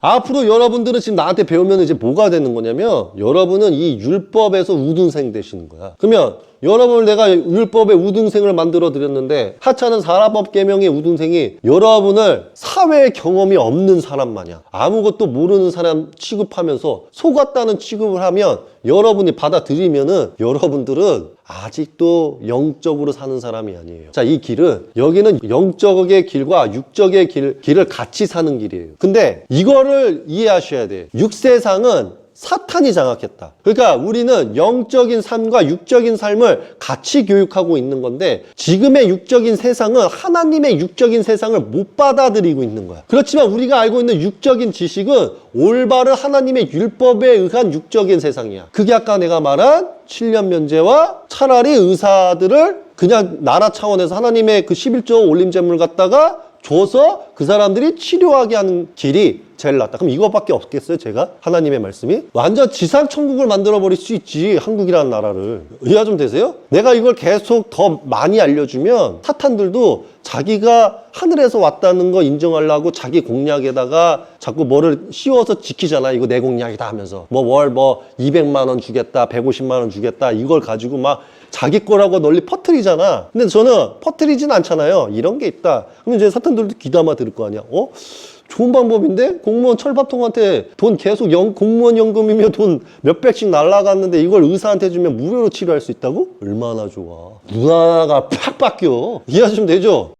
앞으로 여러분들은 지금 나한테 배우면 이제 뭐가 되는 거냐면 여러분은 이 율법에서 우등생 되시는 거야. 그러면 여러분을 내가 율법의 우등생을 만들어 드렸는데 하찮은 사라법 계명의 우등생이 여러분을 사회 경험이 없는 사람 마냥 아무것도 모르는 사람 취급하면서 속았다는 취급을 하면 여러분이 받아들이면은 여러분들은 아직도 영적으로 사는 사람이 아니에요. 자, 이 길은 여기는 영적의 길과 육적의 길, 길을 같이 사는 길이에요. 근데 이거를 이해하셔야 돼. 육세상은 사탄이 장악했다. 그러니까 우리는 영적인 삶과 육적인 삶을 같이 교육하고 있는 건데 지금의 육적인 세상은 하나님의 육적인 세상을 못 받아들이고 있는 거야. 그렇지만 우리가 알고 있는 육적인 지식은 올바른 하나님의 율법에 의한 육적인 세상이야. 그게 아까 내가 말한 7년 면제와 차라리 의사들을 그냥 나라 차원에서 하나님의 그 11조 올림제물 갖다가 줘서 그 사람들이 치료하게 하는 길이 제일 낫다. 그럼 이거밖에 없겠어요, 제가? 하나님의 말씀이? 완전 지상 천국을 만들어 버릴 수 있지, 한국이라는 나라를. 이해 좀 되세요? 내가 이걸 계속 더 많이 알려주면 사탄들도 자기가 하늘에서 왔다는 거 인정하려고 자기 공약에다가 자꾸 뭐를 씌워서 지키잖아. 이거 내 공약이다 하면서. 뭐 월뭐 200만 원 주겠다, 150만 원 주겠다. 이걸 가지고 막 자기 거라고 널리 퍼뜨리잖아. 근데 저는 퍼뜨리진 않잖아요. 이런 게 있다. 그러면 이제 사탄들도 귀담아 들을 거 아니야. 어? 좋은 방법인데? 공무원 철밥통한테 돈 계속 연, 공무원 연금이며 돈 몇백씩 날라갔는데 이걸 의사한테 주면 무료로 치료할 수 있다고? 얼마나 좋아. 문화가 팍 바뀌어. 이해하시면 되죠?